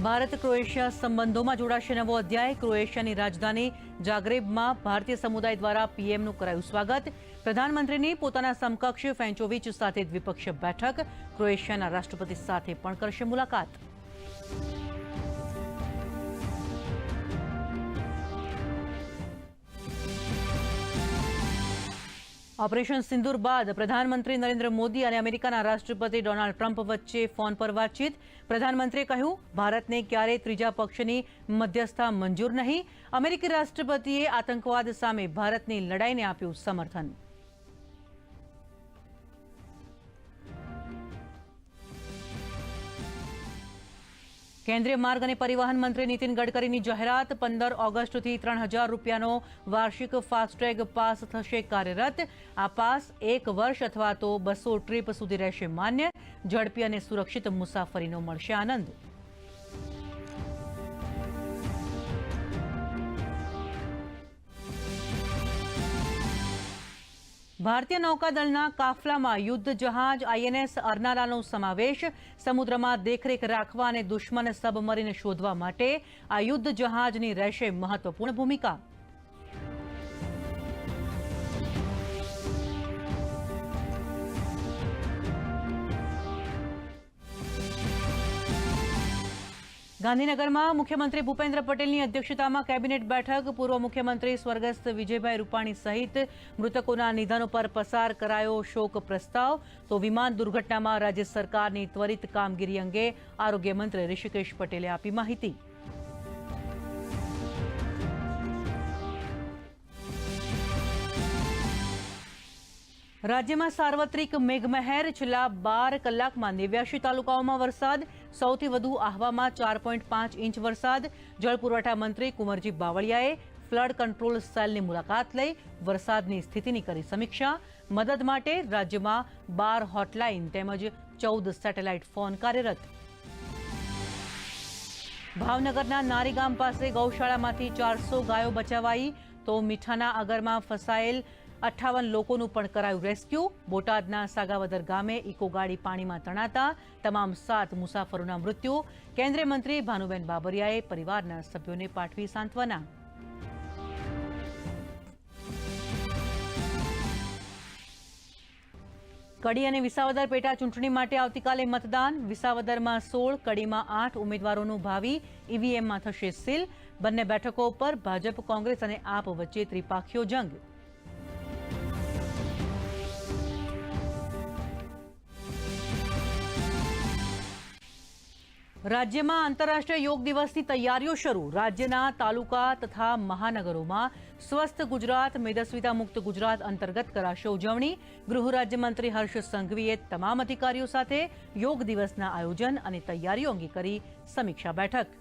Bharat Croatia સંબંધોમાં જોડાશે નવો અધ્યાય. ક્રોએશિયાની રાજધાની જાગ્રેબમાં ભારતીય સમુદાય દ્વારા પીએમનું કરાયું સ્વાગત. પ્રધાનમંત્રીની પોતાના સમકક્ષ ફેન્ચોવિચ સાથે દ્વિપક્ષીય બેઠક. ક્રોએશિયાના રાષ્ટ્રપતિ સાથે પણ કરશે મુલાકાત. ઓપરેશન સિંદૂર બાદ પ્રધાનમંત્રી નરેન્દ્ર મોદી અને અમેરિકાના રાષ્ટ્રપતિ ડોનાલ્ડ ટ્રમ્પ વચ્ચે ફોન પર વાતચીત. પ્રધાનમંત્રીએ કહ્યું, ભારતને ક્યારેય ત્રીજા પક્ષની મધ્યસ્થા મંજૂર નહીં. અમેરિકી રાષ્ટ્રપતિએ આતંકવાદ સામે ભારતની લડાઈને આપ્યું સમર્થન. કેન્દ્રીય માર્ગ અને પરિવહન મંત્રી નીતિન ગડકરીની જાહેરાત પંદર ઓગસ્ટથી ત્રણ હજાર રૂપિયાનો વાર્ષિક ફાસ્ટેગ પાસ થશે કાર્યરત. આ પાસ એક વર્ષ અથવા તો બસો ટ્રીપ સુધી રહેશે માન્ય. ઝડપી અને સુરક્ષિત મુસાફરીનો મળશે આનંદ. ભારતીય નૌકાદળના કાફલામાં યુદ્ધ જહાજ, આઈએનએસ અર્નાલાનો સમાવેશ, સમુદ્રમાં દેખરેખ રાખવા અને દુશ્મન સબમરીન શોધવા માટે આ યુદ્ધ જહાજની રહેશે મહત્વપૂર્ણ ભૂમિકા. ગાંધીનગરમાં મુખ્યમંત્રી ભૂપેન્દ્ર પટેલની અધ્યક્ષતામાં કેબિનેટ બેઠક. પૂર્વ મુખ્યમંત્રી સ્વર્ગસ્થ વિજયભાઈ રૂપાણી સહિત મૃતકોના નિધન પર પસાર કરાયો શોક પ્રસ્તાવ. તો વિમાન દુર્ઘટનામાં રાજ્ય સરકારની ત્વરિત કામગીરી અંગે આરોગ્ય મંત્રી ઋષિકેશ પટેલે આપી માહિતી. રાજ્યમાં સાર્વત્રિક મેઘમહેર, છેલ્લા બાર કલાકમાં નેવ્યાશી તાલુકાઓમાં વરસાદ, સૌથી વધુ આહવામાં ચાર પોઈન્ટ પાંચ ઇંચ વરસાદ. જળ પુરવઠા મંત્રી કુંવરજી બાવળિયાએ ફ્લડ કંટ્રોલ સેલની મુલાકાત લઈ વરસાદની સ્થિતિની કરી સમીક્ષા. મદદ માટે રાજ્યમાં બાર હોટલાઇન તેમજ ચૌદ સેટેલાઇટ ફોન કાર્યરત. ભાવનગરના નારીગામ પાસે ગૌશાળામાંથી ચારસો ગાયો બચાવાઈ, તો મીઠાના અગરમાં ફસાયેલ અઠ્ઠાવન લોકોનું પણ કરાયું રેસ્ક્યુ. બોટાદના સાગાવદર ગામે ઇકો ગાડી પાણીમાં તણાતા તમામ સાત મુસાફરોના મૃત્યુ. કેન્દ્રીય મંત્રી ભાનુબેન બાબરિયાએ પરિવારના સભ્યોને પાઠવી સાંત્વના. કડી અને વિસાવદર પેટા ચૂંટણી માટે આવતીકાલે મતદાન. વિસાવદરમાં સોળ, કડીમાં આઠ ઉમેદવારોનું ભાવિ. ઈવીએમમાં થશે સીલ. બંને બેઠકો પર ભાજપ, કોંગ્રેસ અને આપ વચ્ચે ત્રિપાખીયો જંગ. રાજ્યમાં આંતરરાષ્ટ્રીય યોગ દિવસની તૈયારીઓ શરૂ. રાજ્યના તાલુકા તથા મહાનગરોમાં સ્વસ્થ ગુજરાત, મેદસ્વીતા મુક્ત ગુજરાત અંતર્ગત કરાશે ઉજવણી. ગૃહ રાજ્યમંત્રી હર્ષ સંઘવીએ તમામ અધિકારીઓ સાથે યોગ દિવસના આયોજન અને તૈયારીઓ અંગે કરી સમીક્ષા બેઠક.